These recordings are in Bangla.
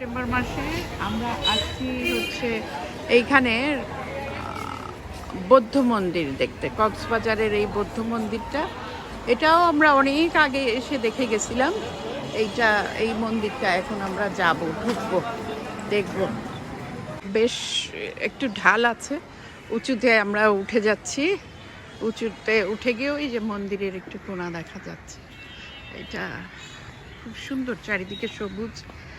সেপ্টেম্বর মাসে আমরা আসছি হচ্ছে এইখানে বৌদ্ধ মন্দির দেখতে, কক্সবাজারের এই বৌদ্ধ মন্দিরটা। এটাও আমরা অনেক আগে এসে দেখে গেছিলাম। এইটা, এই মন্দিরটা এখন আমরা যাব, ঢুকবো, দেখব। বেশ একটু ঢাল আছে, উঁচুতে আমরা উঠে যাচ্ছি। উঁচুতে উঠে গিয়ে ওই যে মন্দিরের একটু কোনা দেখা যাচ্ছে। এটা খুব সুন্দর, চারিদিকে সবুজ। এই।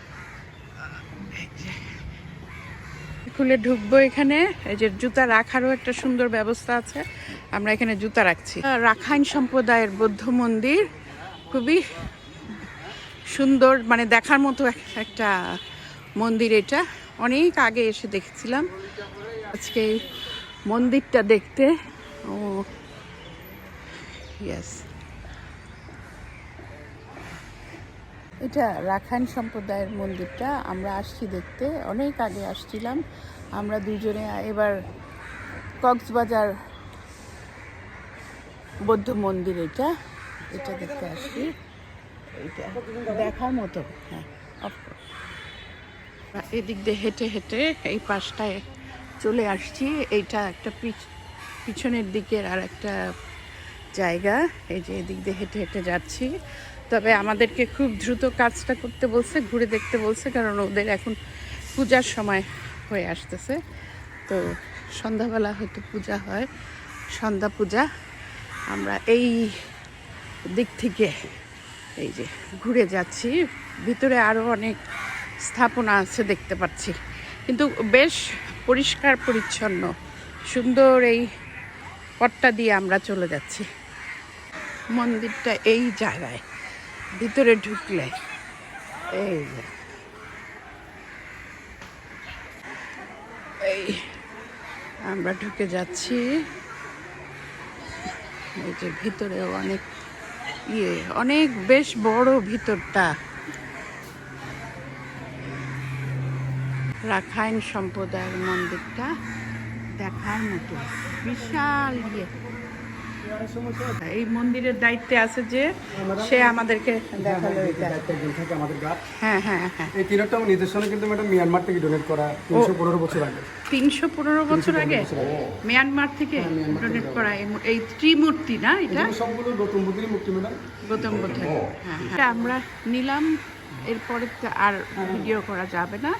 খুলে ঢুকবো এখানে। এই যে জুতা রাখারও একটা সুন্দর ব্যবস্থা আছে। আমরা এখানে জুতা রাখছি। রাখাইন সম্প্রদায়ের বৌদ্ধ মন্দির খুবই সুন্দর মানে দেখার মতো একটা মন্দির এটা। অনেক আগে এসে দেখেছিলাম। আজকে মন্দিরটা দেখতে। ও ইয়েস এটা রাখাইন সম্প্রদায়ের মন্দিরটা। আমরা আসছি দেখতে। অনেক আগে আসছিলাম। আমরা দুজনে এবার কক্সবাজার বৌদ্ধ মন্দির এটা। এটা দেখতে আসছি। এটা দেখার মতো। হ্যাঁ এদিক দিয়ে হেঁটে হেঁটে এই পাশটায় চলে আসছি। এইটা একটা পিছ- পিছনের দিকের আর একটা জায়গা। এই যে এদিক দিয়ে হেঁটে হেঁটে যাচ্ছি। তবে আমাদেরকে খুব দ্রুত কাজটা করতে বলছে, ঘুরে দেখতে বলছে, কারণ ওদের এখন পূজার সময় হয়ে আসতেছে। তো সন্ধ্যাবেলা হয়তো পূজা হয়, সন্ধ্যা পূজা। আমরা এই দিক থেকে এই যে ঘুরে যাচ্ছি। ভিতরে আরও অনেক স্থাপনা আছে দেখতে পাচ্ছি। কিন্তু বেশ পরিষ্কার, পরিচ্ছন্ন, সুন্দর এই পটটা দিয়ে আমরা চলে যাচ্ছি। মন্দিরটা এই জায়গায়। ভিতরে ঢুকলে, এই এই, আমরা ঢুকে যাচ্ছি। এই যে ভিতরে অনেক ইয়ে অনেক বেশ বড় ভিতরটা। রাখাইন সম্প্রদায়ের মন্দিরটা দেখার মতো। বিশাল ইয়ে। এই মন্দিরের দায়িত্বে আছে যে সে আমাদেরকে হ্যাঁ, হ্যাঁ, হ্যাঁ। নিদর্শনে কিন্তু মিয়ানমার থেকে ডোনেট করা 315 বছর বছর আগে? মিয়ানমার থেকে ডোনেট করা। এই ত্রিমূর্তি না এটা? গৌতম বুদ্ধের মূর্তি ম্যাডাম গৌতম আমরা নিলাম এরপরে আর ভিডিও করা যাবে না।